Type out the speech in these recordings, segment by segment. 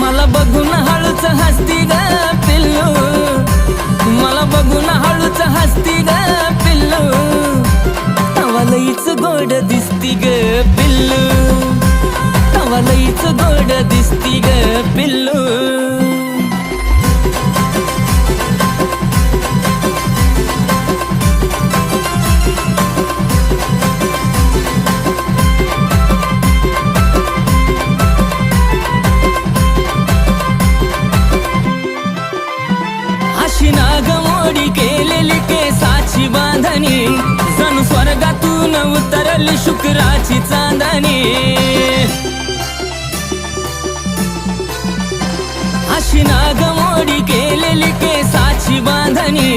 मला बघून हळूच हसती ग पिल्लू. मला बघून हळूच हसती ग पिल्लू. तवा लईच गोड दिसती ग पिल्लू. तवा लईच गोड दिसती ग पिल्लू. अशी नागमोडी केलेली केसाची बांधणी. जणू स्वर्गातून उतरली शुक्राची चांदणी. अशी नागमोडी केलेली केसाची बांधणी.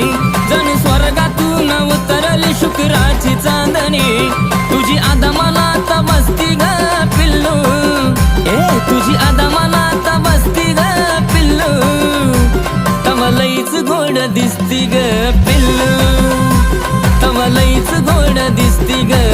जणू स्वर्गातून उतरली शुक्राची चांदणी. तुझी आदा मला आता बसती ग पिल्लू. ए तुझी आदा मला आता बसती ग पिल्लू. तवा गोड दिसती ग पिल्लू. तवा गोड दिसती ग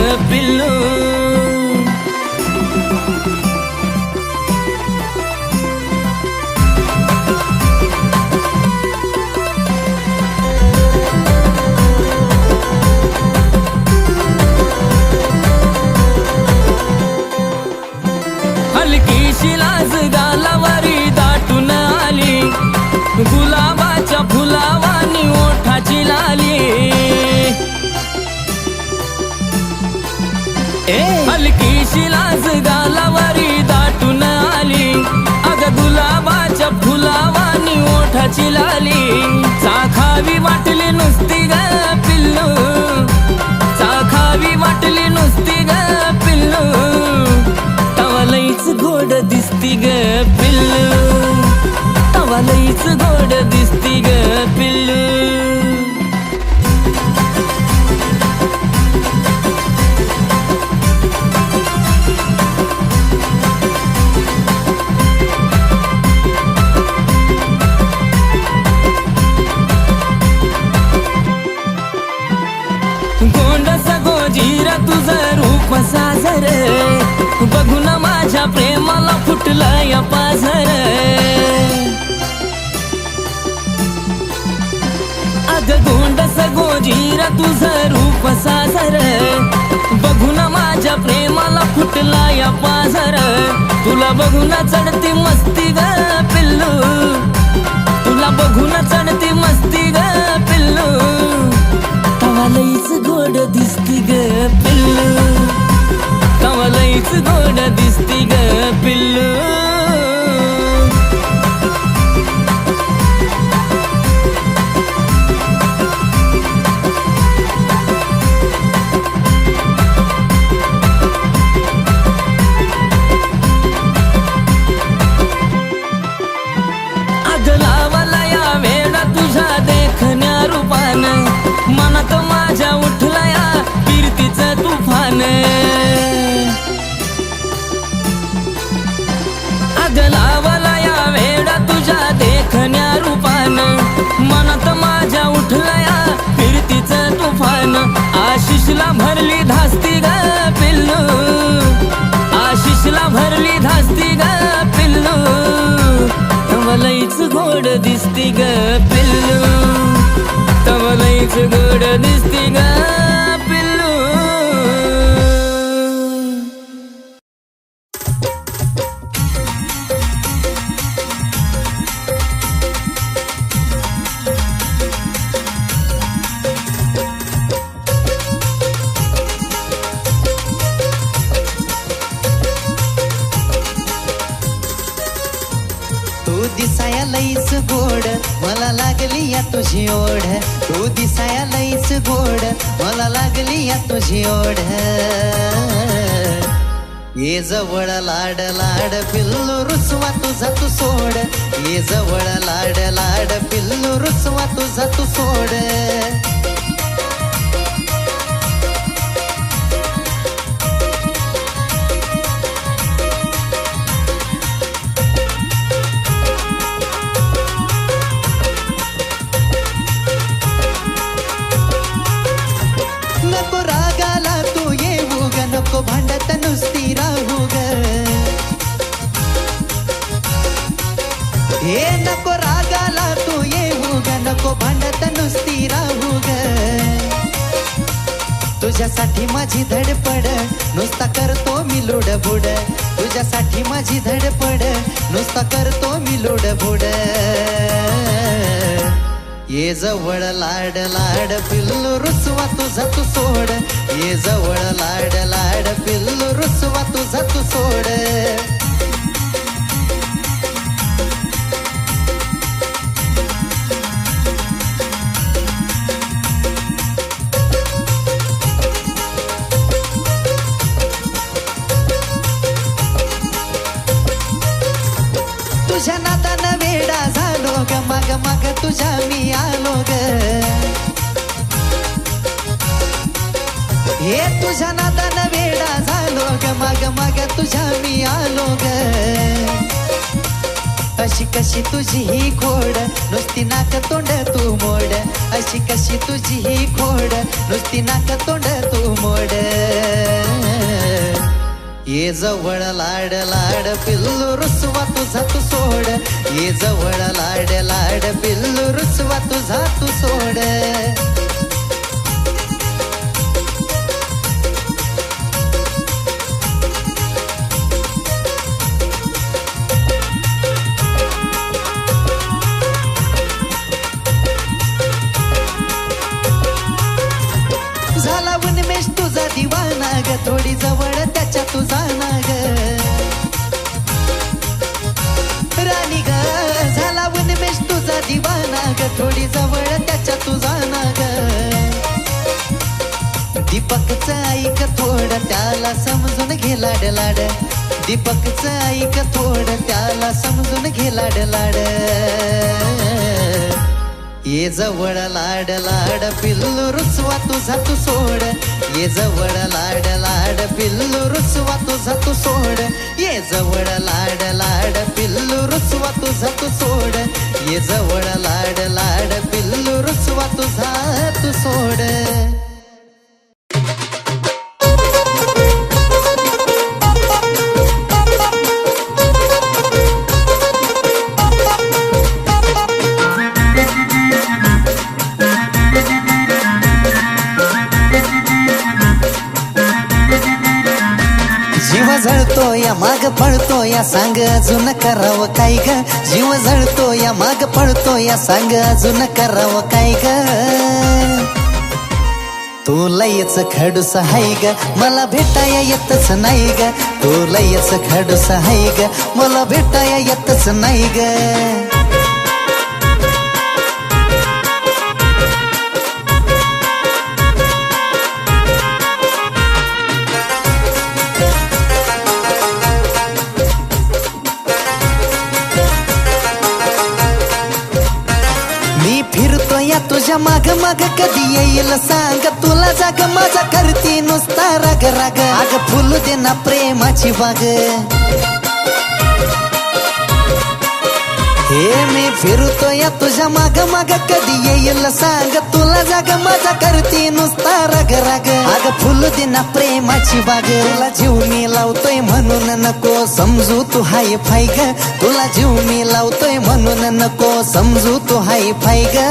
चाखावी वाटली नुसती ग पिल्लू. चाखावी वाटली नुसती ग पिल्लू. तवालईच गोड दिसती ग पिल्लू. तवालईच गोड दिसती ग पिल्लू. तुझ्या प्रेमाला फुटलंय पाझर. अग गोंडस गोजीरा तुझं रूप साजर. बघून माझ्या प्रेमाला फुटला या पाझर. तुला बघून चढती मस्ती ग पिल्लू. तुला बघून चढती मस्ती ग पिल्लू. तवा लईच गोड दिसती ग पिल्लू. तवा गोड दिसती ग पिल्लू. उठलाया फिरतीचं तुफान आशिषला भरली तू दिसाया लईच गोड मला लागली या तुझी ओढ. तू दिसाया लईच गोड मला लागली या तुझी ओढ. ये जवळ लाड लाड पिल्लू रुसवा तुझा तू सोड. ये जवळ लाड लाड पिल्लू रुसवा तुझा तू सोड. नुसता करतो मी लुडबुड तुझ्यासाठी माझी धडपड. नुसता करतो मी लुडबुड ये जवळ लाड लाड पिल्लू रुसवा तुझा तू सोड. ये जवळ लाड लाड पिल्लू रुसवा तुझा तू सोड. तुझ्या मी आलो ग. हे तुझ्या नादान वेडा झालो ग. माग माग तुझ्या मी आलो ग. अशी कशी तुझी ही खोड नुसती नाक तोंड तू मोड. अशी कशी तुझी ही खोड नुसती नाक तोंड तू मोड. ये जवळ लाड लाड पिल्लू रुसवा तुझा तू सोड. ये जवळ लाड लाड पिल्लू रुसवा तुझा तू सोड. लाड लाड दीपकचं ऐक थोड त्याला समजून घे लाड लाड ये जवळ लाड लाड पिल्लू रुसवा तुझा तू सोड. ये जवळ लाड लाड पिल्लू रुसवा तुझा तू सोड. ये जवळ लाड लाड पिल्लू रुसवा तुझा तू सोड. ये जवळ लाड लाड पिल्लू रुसवा तुझा तू सोड. माग पळतो या सांग अजून करावं काय ग? जीव जळतो या माग पळतो या सांग अजून करावं काय ग? तू लयच खडूस हाय ग मला भेटाया येतच नाही ग. तू लयच खडूस हाय ग मला भेटाया येतच नाही ग. माझ्या माग माग कधी येईल सांग. तुला जाग माझा करती नुसता राग राग. आग फुलू दे ना प्रेमाची बाग हे मी फिरतो या तुझ्या माग माग कधी येईल सांग. तुला जाग माझा करती नुसता रग रग. आग फुल दिना प्रेमाची बाग. तुला जीव मी लावतोय म्हणून नको समजू तू हाय फाय ग. तुला जीव मी लावतोय म्हणून नको समजू तू हाय फाय ग.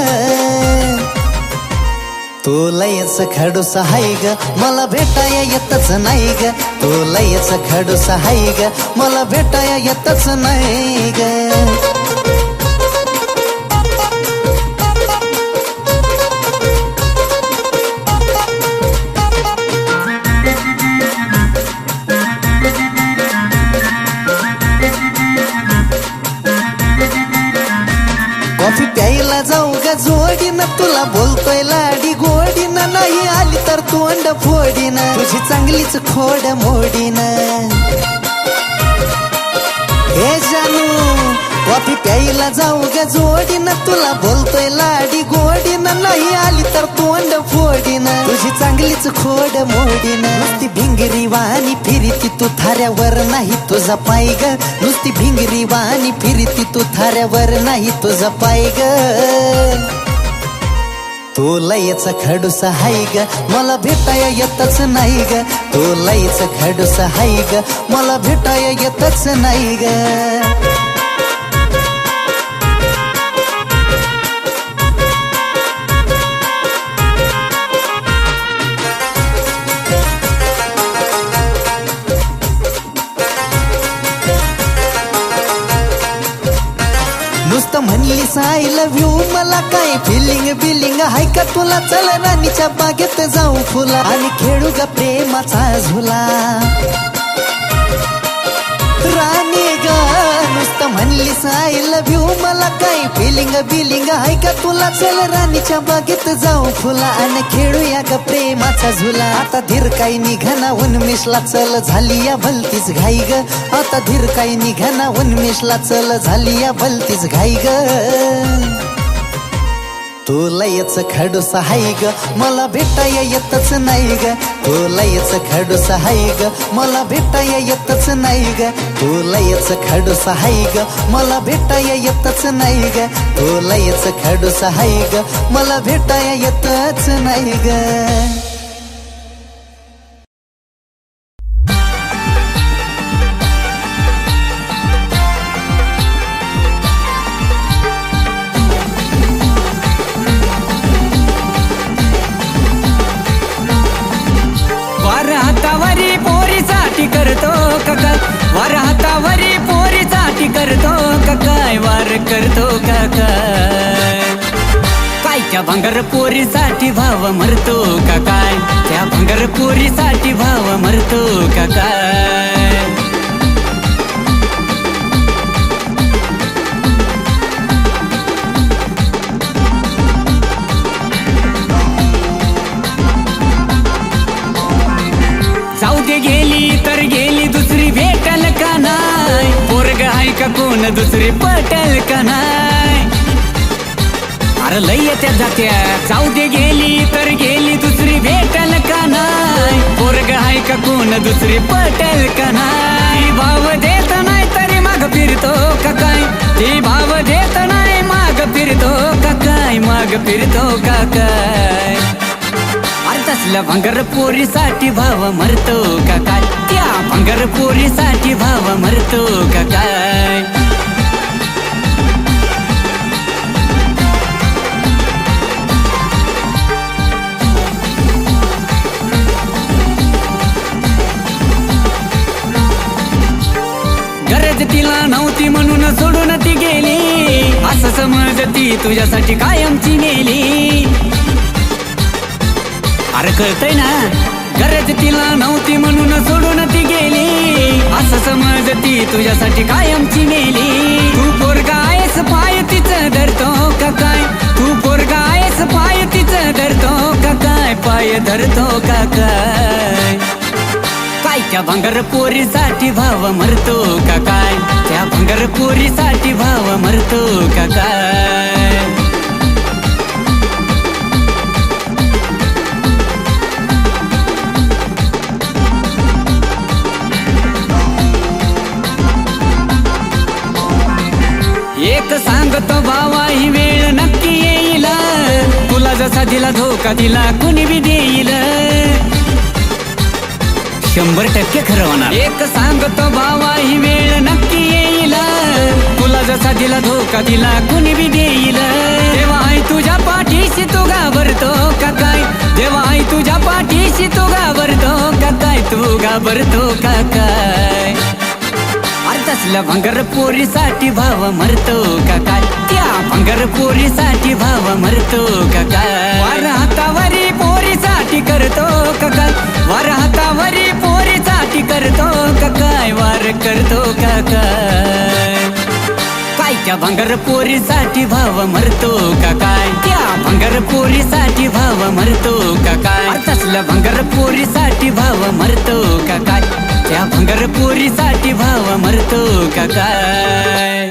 तू लयच खडूस हाय ग. मला भेटाया येतच नाही ग. तू लयच खडूस हाय ग. मला भेटाया येतच नाही ग. कॉफी प्यायला जाऊ ग जोडीनं तुला बोलतोय लाडी गोडीनं. नाही आली तर तोंड फोडीनं. तुझी चांगलीच खोड मोडीनं. हे कॉफी प्यायला जाऊ ग जोडीनं तुला बोलतोय लाडी. गोडीनं नाही आली तर तोंड फोडीनं. तुझी चांगलीच खोड मोडीनं. नुसती भिंगरी वाणी फिरती तू थाऱ्यावर नाही तुझा पाय ग. नुसती भिंगरी वाणी फिरती तू थाऱ्यावर नाही तुझा पाय ग. तू लयच खडूस हाय ग. मला भेटाया येतच नाही ग. तू लयच खडूस हाय ग. मला भेटाया येतच नाही ग. दिवस आय लव्ह यू मला काय फिलिंग बिलिंग हाय का तुला? चल राणीच्या बागेत जाऊ फुला. आणि खेळू ग प्रेमाचा झुला. म्हणली आय लव्ह यू मला काही फिलिंग बिलिंग हाय का तुला? चल राणीच्या बागेत जाऊ फुला आणि खेळूया ग प्रेमाचा झुला. आता धीर काही निघाना उन्मेषला चल झाली या भलतीच घाई ग. आता धीर काही निघाना उन्मेषला चल झाली या भलतीच घाई ग. तू लयच खडूस हाय ग मला भेटाया येतच नाही ग. तू लयच खडूस हाय ग मला भेटाया येतच नाही ग. तू लयच खडूस हाय ग मला भेटाया येतच नाही ग. तू लयच खडूस हाय ग मला भेटाया येतच नाही ग. विचार करतो का काय? काय त्या भंगर पोरीसाठी भाव मरतो का काय? त्या भंगर पोरीसाठी भाव मरतो का काय? का कोण दुसरी पटल का नाय? अरे लय त्या जात्या. जाऊ दे गेली तर गेली दुसरी भेटल का नाय? पोरग आहे का कोण दुसरी पटल का नाय? भाव देत नाही तरी माग फिरतो का काय? ते भाव देत नाही माग फिरतो का काय? माग फिरतो का काय? असल्या तसल्या भंगर पोरीसाठी भाव मरतो का काय? त्या भंगर पोरीसाठी भाव मरतो का काय? गरज तिला नव्हती म्हणून सोडून ती गेली. असं समज ती तुझ्यासाठी कायमची नेली अरे कळतय ना गरज तिला नव्हती म्हणून सोडून ती गेली. असं समज ती तुझ्यासाठी कायमची मेली. तू पोरगा आहेस पाय तिचं धरतो का काय? तू पोरगा आहेस पाय तिचं धरतो का काय? पाय धरतो का काय? काय त्या भंगर पोरीसाठी भाव मरतो का काय? त्या भंगर पोरीसाठी भाव मरतो का काय? तो सांगतो भावा ही वेळ नक्की येईल. तुला जसा दिला धोका दिला कुणी बी देईल. शंभर टक्के खरं होणार. एक सांगतो भावा ही वेळ नक्की येईल. तुला जसा दिला धोका दिला कुणी बी देईल. तेव्हा आई तुझ्या पाठीशी तू घाबरतो का काय? जेव्हा आई तुझ्या पाठीशी तू घाबरतो का काय? तू घाबरतो का काय? तसलं तसल्या भंगर पोरीसाठी भाव मरतो का काय? त्या भंगर पोरीसाठी भाव मरतो का काय? वार हातावरी पोरीसाठी करतो का काय? वार हातावरी पोरीसाठी करतो का काय? वार करतो का काय? काय त्या भंगर पोरीसाठी भाव मरतो का काय? त्या भंगर पोरीसाठी भाव मरतो का काय? अरे तसल्या भंगर पोरीसाठी भाव मरतो का काय? या भंगर पोरीसाठी भाव मरतो का काय?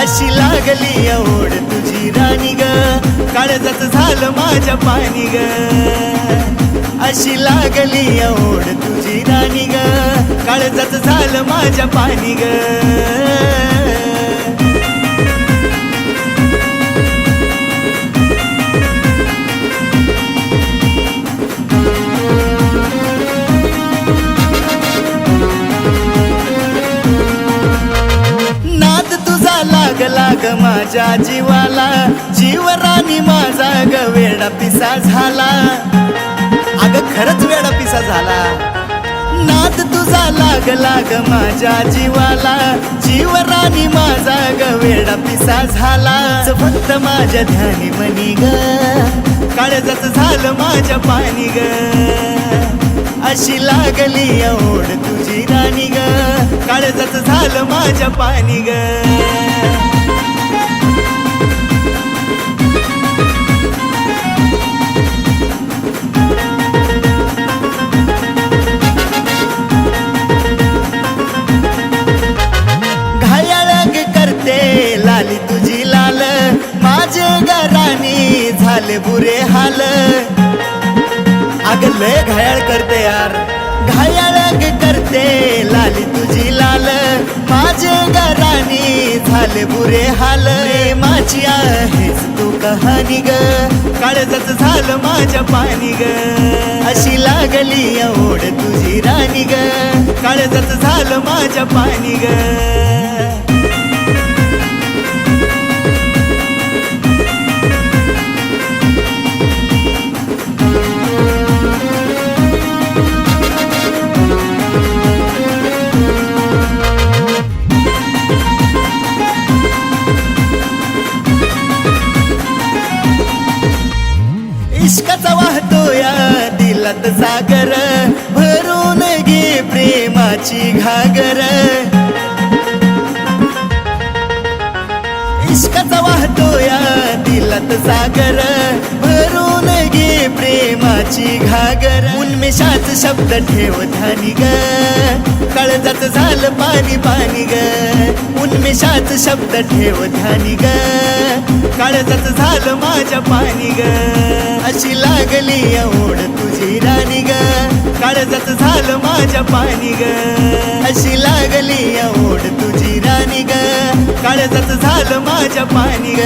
अशी लागली ओढ तुझी राणी ग. काळजात झालं माझ्या पाणी ग. अशी लागली ओढ तुझी राणी ग. काळजात झालं माझ्या पाणी ग. लाग तुझा माझ्या जीवाला. जीवरानी माझा गवेडा पिसा झाला. अग खरंच वेडा पिसा झाला. नाद तुझा लाग लाग माझ्या जीवाला. जीवरानी माझा ग वेडा पिसा झाला फक्त माझ्या ध्यानी मनी ग. काळजाच झालं माझ्या पाणी ग. अशी लागली ओढ तुझी राणी ग. काळजाच झालं माझ्या पाणी ग. बुरे हाल. अग लय घायाळ करते यार. घायाळग करते लाली तुझी लाल. माझे गरानी झाले बुरे हाल. माझी आहेस तू कहाणी ग. काळजच झालं माझ्या पाणी ग. अशी लागली ओढ तुझी राणी ग. काळजच झालं माझ्या पाणी ग. प्रेमाची घागर. उन्मेषाच शब्द ठेव धानी ग. काळजाच झालं पाणी पाणी ग. उन्मेषाच शब्द ठेव धानी ग. काळजाच झालं माझ्या पाणी ग. अशी लागली ओढ तुझी राणी ग. काळजाच झालं माझ्या पाणी ग. अशी लागली ओढ तुझी राणी ग. काळजाच झालं माझ्या पाणी ग.